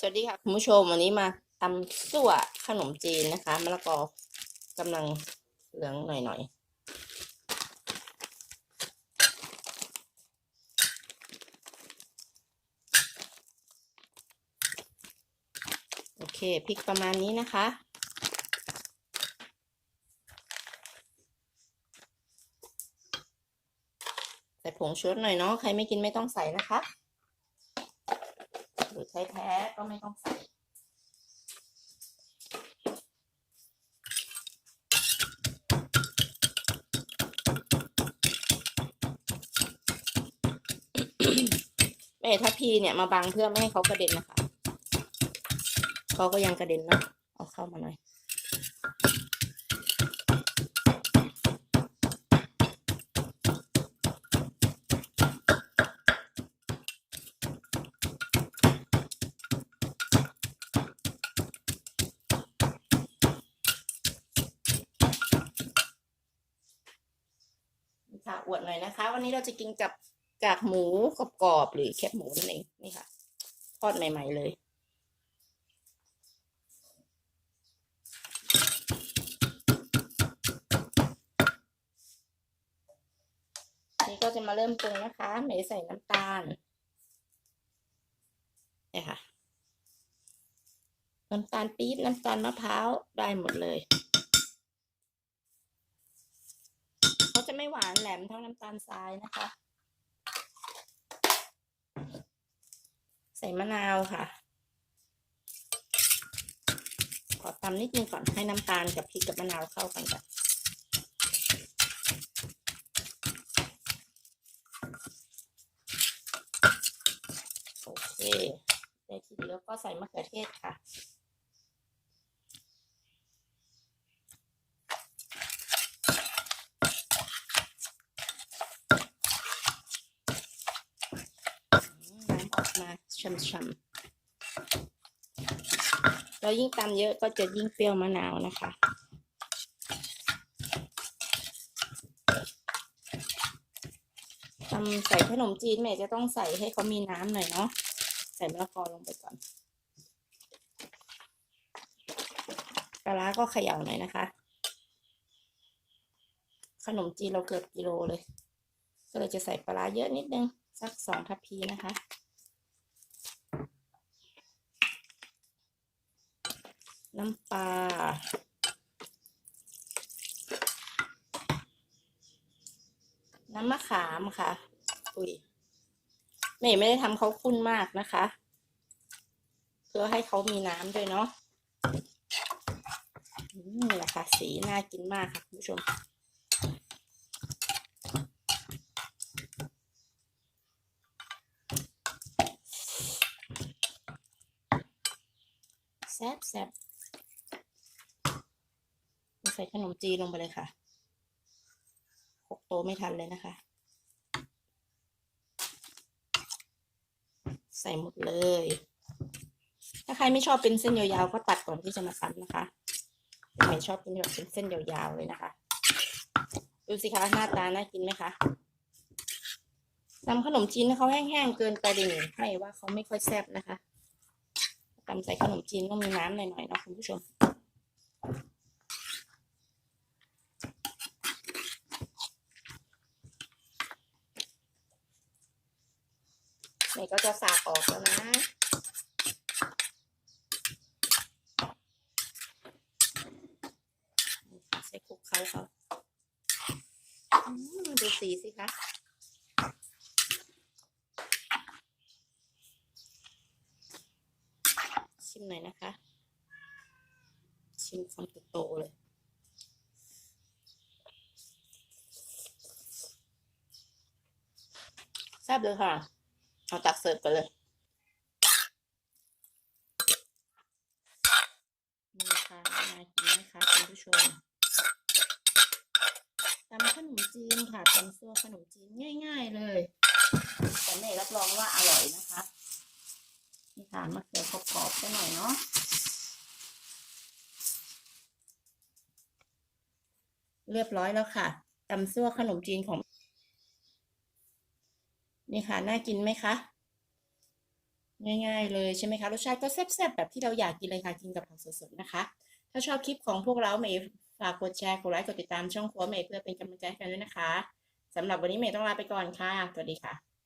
สวัสดีค่ะคุณผู้ชมวันนี้มาทำสั่วขนมจีนนะคะมะละกอกำลังเหลืองหน่อยๆ โอเคพริกประมาณนี้นะคะ ใส่ผงชูรสหน่อยเนาะใครไม่กินไม่ต้องใส่นะคะ รือใช้แท้ก็ไม่ต้องใส่เอ้ถ้าพีเนี่ยมาบังเพื่อไม่ให้เขากระเด็นนะคะเขาก็ยังกระเด็นเนาะเอาเข้ามาหน่อย ค่ะอวดหน่อยนะคะ วันนี้เราจะกินกับกากหมูกรอบๆหรือแคบหมูนั่นเองนี่ค่ะ ทอดใหม่ ๆ เลยนี่ก็จะมาเริ่มปรุงนะคะเมย์ใส่น้ำตาลนี่ค่ะ น้ำตาลปี๊บน้ำตาลมะพร้าวได้หมดเลย จะไม่หวานแหลมเท่าน้ำตาลทรายนะคะ ใส่มะนาวค่ะ ขอตำนิดนึงก่อนให้น้ำตาลกับพริกกับมะนาวเข้ากันก่อนโอเคได้ทีเดียวก็ใส่มะเขือเทศค่ะ น้ำออกมา ช่ำๆแล้วยิ่งตำเยอะก็จะยิ่งเปรี้ยวมะนาวนะคะตำใส่ขนมจีนแม่จะต้องใส่ให้เขามีน้ำหน่อยเนาะใส่มะละกอลงไปก่อนปลาร้าก็เขย่าหน่อยนะคะ ขนมจีนเราเกือบกิโลเลย ก็เลยจะใส่ปลาร้าเยอะนิดนึง สักสองทัพพีนะคะ น้ำปลาน้ำมะขามค่ะ อุ้ยเมย์ไม่ได้ทำเขาข้นมากนะคะ เพื่อให้เขามีน้ำด้วยเนาะนี่แหละค่ะ สีน่ากินมากค่ะคุณผู้ชม แซ่บแซ่บ ส่ขนมจีนลงไปเลยค่ะหกโตไม่ทันเลยนะคะ ใส่หมดเลย ถ้าใครไม่ชอบเป็นเส้นยาวๆก็ตัดก่อนที่จะมาตำนะคะไม่ชอบเป็นแบบเป็นเส้นยาวๆเลยนะคะ ดูสิคะหน้าตาน่ากินไหมคะทำขนมจีนเขาแห้งๆเกินไปเลยไม่ว่าเขาไม่ค่อยแซ่บนะคะตำใส่ขนมจีนต้องมีน้ำหน่อยๆเนาะคุณผู้ชม นี่ก็จะสากออกแล้วนะใส่คลุกเขาเขาดูสีสิคะชิมหน่อยนะคะ ชิมคำโตๆเลย แซ่บเลยค่ะ เอาตักเสิร์ฟกันเลยนี่ค่ะน่ากินไหมคะคุณผู้ชมตำขนมจีนค่ะตำซั่วขนมจีนง่าย ๆ เลยแต่แม่รับรองว่าอร่อยนะคะนี่ทานมะเขือกรอบๆสักหน่อยเนาะเรียบร้อยแล้วค่ะตำซั่วขนมจีนของ นี่ค่ะ น่ากินไหมคะ ง่าย ๆ เลยใช่ไหมคะ รสชาติก็แซ่บๆ แบบที่เราอยากกินเลยค่ะ กินกับผักสดๆ นะคะ ถ้าชอบคลิปของพวกเราเมย์ฝากกดแชร์ กดไลค์ กดติดตามช่องครัวเมย์เพื่อเป็นกำลังใจให้กันด้วยนะคะสำหรับวันนี้เมย์ต้องลาไปก่อนค่ะ สวัสดีค่ะ